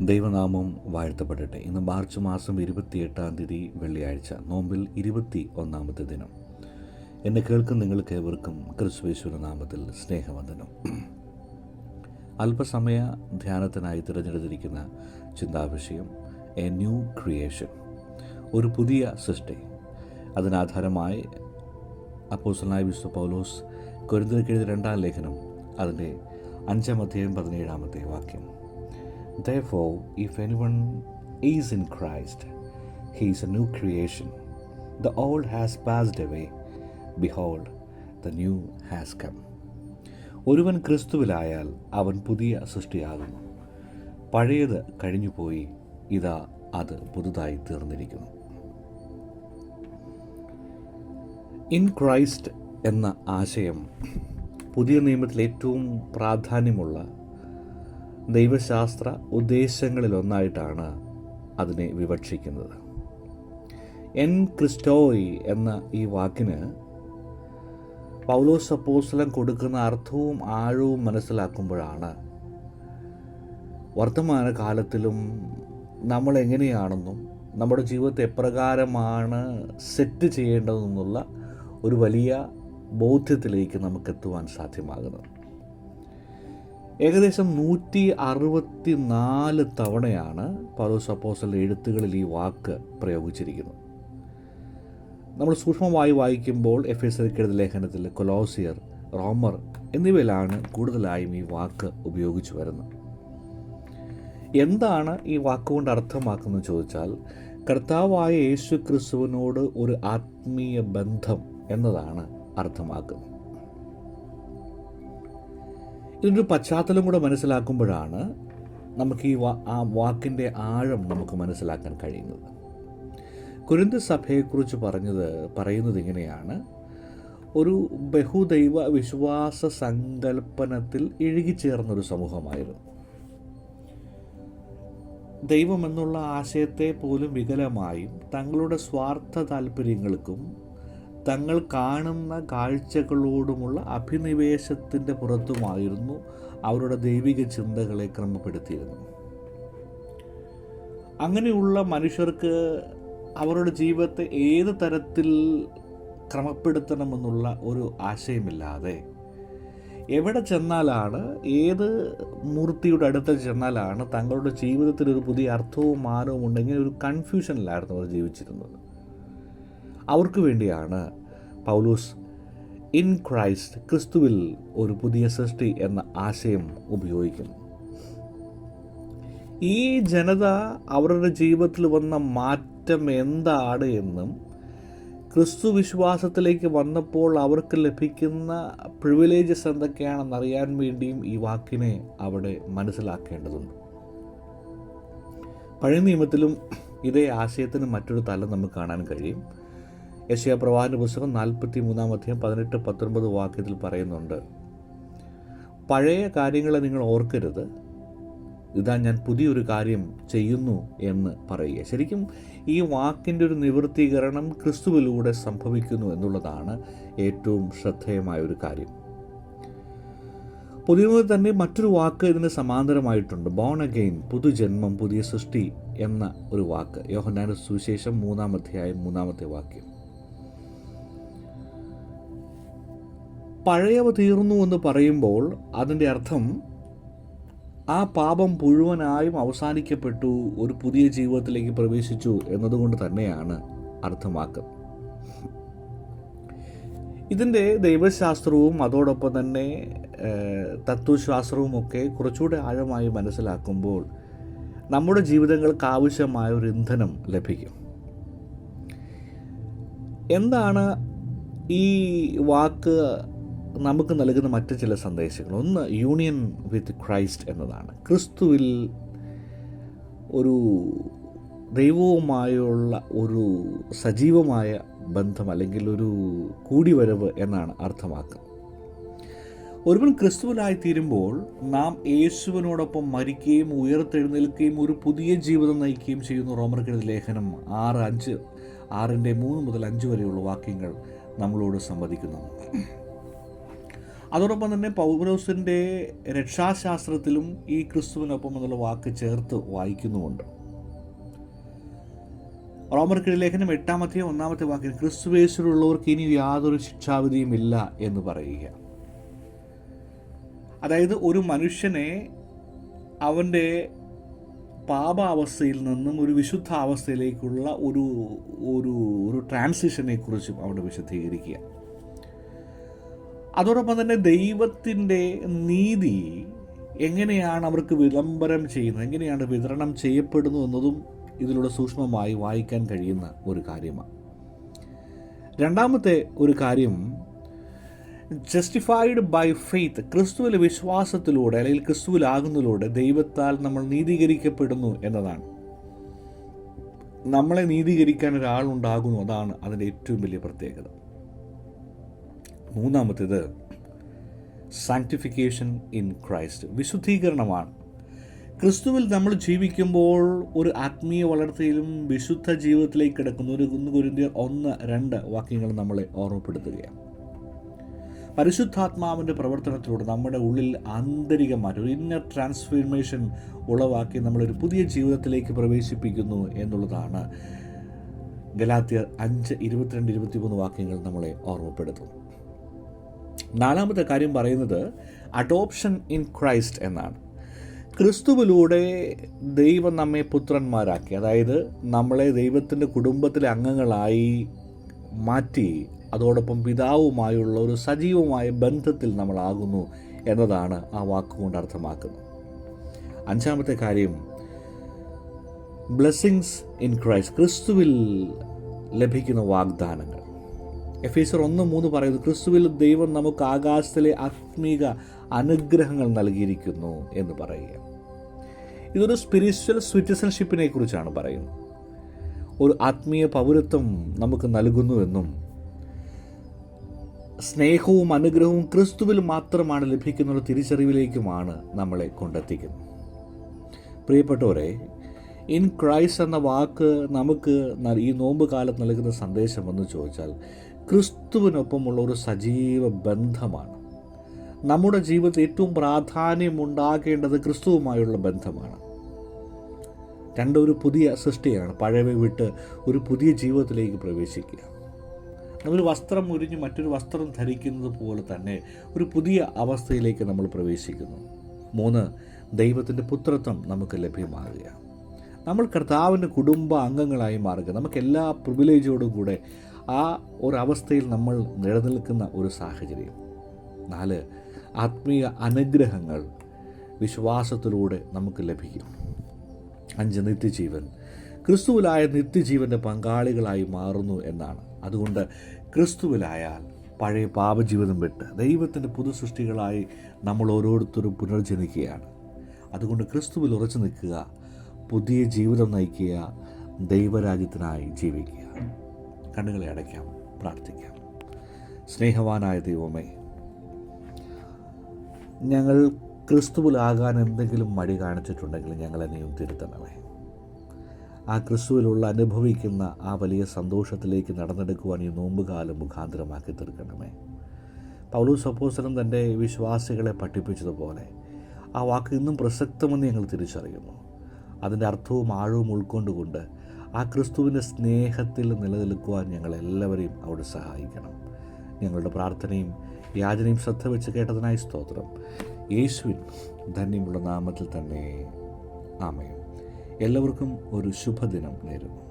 ദൈവനാമം വാഴ്ത്തപ്പെടട്ടെ. ഇന്ന് മാർച്ച് മാസം ഇരുപത്തിയെട്ടാം തീയതി വെള്ളിയാഴ്ച നോമ്പിൽ ഇരുപത്തി ഒന്നാമത്തെ ദിനം. എന്നെ കേൾക്കുന്ന നിങ്ങൾക്ക് ഏവർക്കും ക്രിസ്വേശ്വര നാമത്തിൽ സ്നേഹവന്ദനം. അല്പസമയ ധ്യാനത്തിനായി തിരഞ്ഞെടുത്തിരിക്കുന്ന ചിന്താവിഷയം എ ന്യൂ ക്രിയേഷൻ ഒരു പുതിയ സൃഷ്ടി. അതിനാധാരമായി അപ്പോസലായ വിശ്വ പൗലോസ് കൊരിന്തിനെഴുതിയ രണ്ടാം ലേഖനം അതിന്റെ അഞ്ചാം അധ്യായം വാക്യം. Therefore, if anyone is in Christ, he is a new creation. The old has passed away. Behold, the new has come. ഒരുവൻ ക്രിസ്തുവിലായാൽ അവൻ പുതിയ സൃഷ്ടിയാകുന്നു പഴയത് കഴിഞ്ഞുപോയി ഇതാ അത് പുതുതായി തീർന്നിരിക്കുന്നു ഇൻ ക്രൈസ്റ്റ് എന്ന ആശയം പുതിയ നിയമത്തിൽ ഏറ്റവും പ്രാധാന്യമുള്ള ദൈവശാസ്ത്ര ഉദ്ദേശങ്ങളിലൊന്നായിട്ടാണ് അതിനെ വിവക്ഷിക്കുന്നത്. എൻ ക്രിസ്റ്റോയി എന്ന ഈ വാക്കിന് പൗലോസ് അപ്പോസ്തലൻ കൊടുക്കുന്ന അർത്ഥവും ആഴവും മനസ്സിലാക്കുമ്പോഴാണ് വർത്തമാന കാലത്തിലും നമ്മൾ എങ്ങനെയാണെന്നും നമ്മുടെ ജീവിതത്തെ എപ്രകാരമാണ് സെറ്റ് ചെയ്യേണ്ടതെന്നുള്ള ഒരു വലിയ ബോധ്യത്തിലേക്ക് നമുക്ക് എത്തുവാൻ സാധ്യമാകുന്നത്. ഏകദേശം നൂറ്റി അറുപത്തി നാല് തവണയാണ് പൗലോസ് അപ്പോസൽ എഴുത്തുകളിൽ ഈ വാക്ക് പ്രയോഗിച്ചിരിക്കുന്നത്. നമ്മൾ സൂക്ഷ്മമായി വായിക്കുമ്പോൾ എഫ് എസ് എഴുതി ലേഖനത്തിൽ കൊലോസിയർ റോമർ എന്നിവയിലാണ് കൂടുതലായും ഈ വാക്ക് ഉപയോഗിച്ചു വരുന്നത്. എന്താണ് ഈ വാക്കുകൊണ്ട് അർത്ഥമാക്കുന്നത് ചോദിച്ചാൽ കർത്താവായ യേശു ക്രിസ്തുവിനോട് ഒരു ആത്മീയ ബന്ധം എന്നതാണ് അർത്ഥമാക്കുന്നത്. ഇതിന്റെ പശ്ചാത്തലം കൂടെ മനസ്സിലാക്കുമ്പോഴാണ് നമുക്ക് ഈ ആ വാക്കിന്റെ ആഴം നമുക്ക് മനസ്സിലാക്കാൻ കഴിയുന്നത്. കുരുന്ത് സഭയെക്കുറിച്ച് പറഞ്ഞത് പറയുന്നത് ഇങ്ങനെയാണ്. ഒരു ബഹുദൈവ വിശ്വാസ സങ്കല്പനത്തിൽ ഇഴുകിച്ചേർന്നൊരു സമൂഹമായിരുന്നു. ദൈവമെന്നുള്ള ആശയത്തെ പോലും വികലമായും തങ്ങളുടെ സ്വാർത്ഥ താല്പര്യങ്ങൾക്കും തങ്ങൾ കാണുന്ന കാഴ്ചകളോടുമുള്ള അഭിനിവേശത്തിന്റെ പുറത്തുമായിരുന്നു അവരുടെ ദൈവിക ചിന്തകളെ ക്രമപ്പെടുത്തിയിരുന്നു അങ്ങനെയുള്ള മനുഷ്യർക്ക് അവരുടെ ജീവിതത്തെ ഏത് തരത്തിൽ ക്രമപ്പെടുത്തണമെന്നുള്ള ഒരു ആശയമില്ലാതെ എവിടെ ചെന്നാലാണ് ഏത് മൂർത്തിയുടെ അടുത്ത് ചെന്നാലാണ് തങ്ങളുടെ ജീവിതത്തിൽ ഒരു പുതിയ അർത്ഥവും മാനവും ഉണ്ടെങ്കിൽ ഒരു കൺഫ്യൂഷനിലായിരുന്നു അവർ ജീവിച്ചിരുന്നത്. അവർക്ക് വേണ്ടിയാണ് പൗലൂസ് ഇൻ ക്രൈസ്റ്റ് ക്രിസ്തുവിൽ ഒരു പുതിയ സൃഷ്ടി എന്ന ആശയം ഉപയോഗിക്കുന്നു ഈ ജനത അവരുടെ ജീവിതത്തിൽ വന്ന മാറ്റം എന്താണ് എന്നും ക്രിസ്തു വിശ്വാസത്തിലേക്ക് വന്നപ്പോൾ അവർക്ക് ലഭിക്കുന്ന പ്രിവിലേജസ് എന്തൊക്കെയാണെന്ന് അറിയാൻ വേണ്ടിയും ഈ വാക്കിനെ അവിടെ മനസ്സിലാക്കേണ്ടതുണ്ട്. പഴയ നിയമത്തിലും ഇതേ ആശയത്തിന് മറ്റൊരു തലം നമുക്ക് കാണാൻ കഴിയും. യശയ പ്രവാഹന പുസ്തകം നാൽപ്പത്തി മൂന്നാം അധ്യായം പതിനെട്ട് പത്തൊൻപത് വാക്യത്തിൽ പറയുന്നുണ്ട്. പഴയ കാര്യങ്ങളെ നിങ്ങൾ ഓർക്കരുത്. ഇതാ ഞാൻ പുതിയൊരു കാര്യം ചെയ്യുന്നു എന്ന് പറയുക. ശരിക്കും ഈ വാക്കിന്റെ ഒരു നിവൃത്തീകരണം ക്രിസ്തുവിലൂടെ സംഭവിക്കുന്നു എന്നുള്ളതാണ് ഏറ്റവും ശ്രദ്ധേയമായ ഒരു കാര്യം. പുതിയ തന്നെ മറ്റൊരു വാക്ക് ഇതിന് സമാന്തരമായിട്ടുണ്ട്. ബോൺ അഗെയിൻ പുതുജന്മം പുതിയ സൃഷ്ടി എന്ന ഒരു വാക്ക്. യോഹന്നാന സുവിശേഷം മൂന്നാം അധ്യായം മൂന്നാമത്തെ വാക്യം. പഴയവ തീർന്നു എന്ന് പറയുമ്പോൾ അതിന്റെ അർത്ഥം ആ പാപം മുഴുവനായും അവസാനിക്കപ്പെട്ടു ഒരു പുതിയ ജീവിതത്തിലേക്ക് പ്രവേശിച്ചു എന്നതുകൊണ്ട് തന്നെയാണ് അർത്ഥമാക്കുന്നത്. ഇതിന്റെ ദൈവശാസ്ത്രവും അതോടൊപ്പം തന്നെ തത്വശാസ്ത്രവും ഒക്കെ കുറച്ചുകൂടെ ആഴമായി മനസ്സിലാക്കുമ്പോൾ നമ്മുടെ ജീവിതങ്ങൾക്ക് ആവശ്യമായ ഒരു ഇന്ധനം ലഭിക്കും. എന്താണ് ഈ വാക്ക് നമുക്ക് നൽകുന്ന മറ്റ് ചില സന്ദേശങ്ങൾ. ഒന്ന് യൂണിയൻ വിത്ത് ക്രൈസ്റ്റ് എന്നതാണ്. ക്രിസ്തുവിൽ ഒരു ദൈവവുമായുള്ള ഒരു സജീവമായ ബന്ധം അല്ലെങ്കിൽ ഒരു കൂടിവരവ് എന്നാണ് അർത്ഥമാക്കുന്നത്. ഒരുവൻ ക്രിസ്തുവിലായി തീരുമ്പോൾ നാം യേശുവിനോടൊപ്പം മരിക്കുകയും ഉയർത്തെഴുന്നേൽക്കുകയും ഒരു പുതിയ ജീവിതം നയിക്കുകയും ചെയ്യുന്നു റോമർക്കെഴുതി ലേഖനം ആറ് അഞ്ച് ആറിന്റെ മൂന്ന് മുതൽ അഞ്ച് വരെയുള്ള വാക്യങ്ങൾ നമ്മളോട് സംവദിക്കുന്നു. അതോടൊപ്പം തന്നെ പൗലോസിന്റെ രക്ഷാശാസ്ത്രത്തിലും ഈ ക്രിസ്തുവിനൊപ്പം എന്നുള്ള വാക്ക് ചേർത്ത് വായിക്കുന്നുമുണ്ട്. റോമർ ലേഖനം എട്ടാമത്തെയും ഒന്നാമത്തെ വാക്കിൽ ക്രിസ്തുവേശ്വരുള്ളവർക്ക് ഇനി യാതൊരു ശിക്ഷാവിധിയും ഇല്ല എന്ന് പറയുക. അതായത് ഒരു മനുഷ്യനെ അവന്റെ പാപാവസ്ഥയിൽ നിന്നും ഒരു വിശുദ്ധാവസ്ഥയിലേക്കുള്ള ഒരു ഒരു ഒരു ട്രാൻസിഷനെ കുറിച്ചും അവിടെ വിശദീകരിക്കുക. അതോടൊപ്പം തന്നെ ദൈവത്തിന്റെ നീതി എങ്ങനെയാണ് അവർക്ക് വിളംബരം ചെയ്യുന്നത് എങ്ങനെയാണ് വിതരണം ചെയ്യപ്പെടുന്നു എന്നതും ഇതിലൂടെ സൂക്ഷ്മമായി വായിക്കാൻ കഴിയുന്ന ഒരു കാര്യമാണ്. രണ്ടാമത്തെ ഒരു കാര്യം ജസ്റ്റിഫൈഡ് ബൈ ഫെയ്ത്ത് ക്രിസ്തുവിലെ വിശ്വാസത്തിലൂടെ അല്ലെങ്കിൽ ക്രിസ്തുവിലാകുന്നതിലൂടെ ദൈവത്താൽ നമ്മൾ നീതീകരിക്കപ്പെടുന്നു എന്നതാണ്. നമ്മളെ നീതീകരിക്കാൻ ഒരാളുണ്ടാകുന്നു അതാണ് അതിന്റെ ഏറ്റവും വലിയ പ്രത്യേകത. മൂന്നാമത്തേത് സാങ്ക്ടിഫിക്കേഷൻ ഇൻ ക്രൈസ്റ്റ് വിശുദ്ധീകരണമാണ്. ക്രിസ്തുവിൽ നമ്മൾ ജീവിക്കുമ്പോൾ ഒരു ആത്മീയ വളർച്ചയിലും വിശുദ്ധ ജീവിതത്തിലേക്ക് കിടക്കുന്ന ഒരു ഒന്ന് കുരുന്തിയർ ഒന്ന് രണ്ട് വാക്യങ്ങൾ നമ്മളെ ഓർമ്മപ്പെടുത്തുകയാണ്. പരിശുദ്ധാത്മാവിന്റെ പ്രവർത്തനത്തിലൂടെ നമ്മുടെ ഉള്ളിൽ ആന്തരിക മാറ്റം ഒരു ഇന്നർ ട്രാൻസ്ഫോർമേഷൻ ഉളവാക്കി നമ്മളൊരു പുതിയ ജീവിതത്തിലേക്ക് പ്രവേശിപ്പിക്കുന്നു എന്നുള്ളതാണ് ഗലാത്തിയർ അഞ്ച് ഇരുപത്തിരണ്ട് ഇരുപത്തിമൂന്ന് വാക്യങ്ങൾ നമ്മളെ ഓർമ്മപ്പെടുത്തുന്നു നാലാമത്തെ കാര്യം പറയുന്നത് അഡോപ്ഷൻ ഇൻ ക്രൈസ്റ്റ് എന്നാണ്. ക്രിസ്തുവിലൂടെ ദൈവം നമ്മെ പുത്രന്മാരാക്കി അതായത് നമ്മളെ ദൈവത്തിന്റെ കുടുംബത്തിലെ അംഗങ്ങളായി മാറ്റി അതോടൊപ്പം പിതാവുമായുള്ള ഒരു സജീവമായ ബന്ധത്തിൽ നമ്മളാകുന്നു എന്നതാണ് ആ വാക്കുകൊണ്ട് അർത്ഥമാക്കുന്നത്. അഞ്ചാമത്തെ കാര്യം ബ്ലെസ്സിങ്സ് ഇൻ ക്രൈസ്റ്റ് ക്രിസ്തുവിൽ ലഭിക്കുന്ന വാഗ്ദാനങ്ങൾ. എഫീസർ ഒന്ന് മൂന്ന് പറയുന്നു ക്രിസ്തുവിൽ ദൈവം നമുക്ക് ആകാശത്തിലെ ആത്മീക അനുഗ്രഹങ്ങൾ നൽകിയിരിക്കുന്നു എന്ന് പറയുക. ഇതൊരു സ്പിരിച്വൽ സിറ്റിസൺഷിപ്പിനെ കുറിച്ചാണ് പറയുന്നത്. ഒരു ആത്മീയ പൗരത്വം നമുക്ക് നൽകുന്നുവെന്നും സ്നേഹവും അനുഗ്രഹവും ക്രിസ്തുവിൽ മാത്രമാണ് ലഭിക്കുന്ന തിരിച്ചറിവിലേക്കുമാണ് നമ്മളെ കൊണ്ടെത്തിക്കുന്നത്. പ്രിയപ്പെട്ടവരെ ഇൻ ക്രൈസ്റ്റ് എന്ന വാക്ക് നമുക്ക് ഈ നോമ്പ് കാലത്ത് നൽകുന്ന സന്ദേശം എന്ന് ചോദിച്ചാൽ ക്രിസ്തുവിനൊപ്പമുള്ള ഒരു സജീവ ബന്ധമാണ്. നമ്മുടെ ജീവിതത്തിൽ ഏറ്റവും പ്രാധാന്യമുണ്ടാകേണ്ടത് ക്രിസ്തുവുമായുള്ള ബന്ധമാണ്. രണ്ടൊരു പുതിയ സൃഷ്ടിയാണ്. പഴയ വിട്ട് ഒരു പുതിയ ജീവിതത്തിലേക്ക് പ്രവേശിക്കുക. നമ്മൾ വസ്ത്രം ഉരിഞ്ഞ് മറ്റൊരു വസ്ത്രം ധരിക്കുന്നത് പോലെ തന്നെ ഒരു പുതിയ അവസ്ഥയിലേക്ക് നമ്മൾ പ്രവേശിക്കുന്നു. മൂന്ന് ദൈവത്തിന്റെ പുത്രത്വം നമുക്ക് ലഭ്യമാകുക. നമ്മൾ കർത്താവിന്റെ കുടുംബ അംഗങ്ങളായി മാറുക. നമുക്ക് എല്ലാ പ്രിവിലേജോടും കൂടെ ആ ഒരവസ്ഥയിൽ നമ്മൾ നിലനിൽക്കുന്ന ഒരു സാഹചര്യം. നാല് ആത്മീയ അനുഗ്രഹങ്ങൾ വിശ്വാസത്തിലൂടെ നമുക്ക് ലഭിക്കും. അഞ്ച് നിത്യജീവൻ. ക്രിസ്തുവിലായ നിത്യജീവന്റെ പങ്കാളികളായി മാറുന്നു എന്നാണ്. അതുകൊണ്ട് ക്രിസ്തുവിലായാൽ പഴയ പാപജീവിതം വിട്ട് ദൈവത്തിന്റെ പുതു സൃഷ്ടികളായി നമ്മൾ ഓരോരുത്തരും പുനർജനിക്കുകയാണ്. അതുകൊണ്ട് ക്രിസ്തുവിൽ ഉറച്ചു നിൽക്കുക പുതിയ ജീവിതം നയിക്കുക ദൈവരാജ്യത്തിനായി ജീവിക്കുക. കണ്ണുകളെ അടയ്ക്കാം പ്രാർത്ഥിക്കാം. സ്നേഹവാനായ ദൈവമേ ഞങ്ങൾ ക്രിസ്തുവിലാകാൻ എന്തെങ്കിലും മടി കാണിച്ചിട്ടുണ്ടെങ്കിൽ ഞങ്ങളെ നീയും തിരുത്തണമേ. ആ ക്രിസ്തുവിലുള്ള അനുഭവിക്കുന്ന ആ വലിയ സന്തോഷത്തിലേക്ക് നടന്നെടുക്കുവാൻ ഈ നോമ്പുകാലം മുഖാന്തരമാക്കി തീർക്കണമേ. പൗലു സപ്പോസനം തന്റെ വിശ്വാസികളെ പഠിപ്പിച്ചതുപോലെ ആ വാക്ക് ഇന്നും പ്രസക്തമെന്ന് ഞങ്ങൾ തിരിച്ചറിയുന്നു. അതിന്റെ അർത്ഥവും ആഴവും ഉൾക്കൊണ്ടുകൊണ്ട് ആ ക്രിസ്തുവിന്റെ സ്നേഹത്തിൽ നിലനിൽക്കുവാൻ ഞങ്ങളെല്ലാവരെയും അവിടെ സഹായിക്കണം. ഞങ്ങളുടെ പ്രാർത്ഥനയും യാചനയും ശ്രദ്ധ വെച്ച് കേട്ടതിനായി സ്തോത്രം. യേശുവിൻ ധന്യമുള്ള നാമത്തിൽ തന്നെ ആമയും എല്ലാവർക്കും ഒരു ശുഭദിനം നേരുന്നു.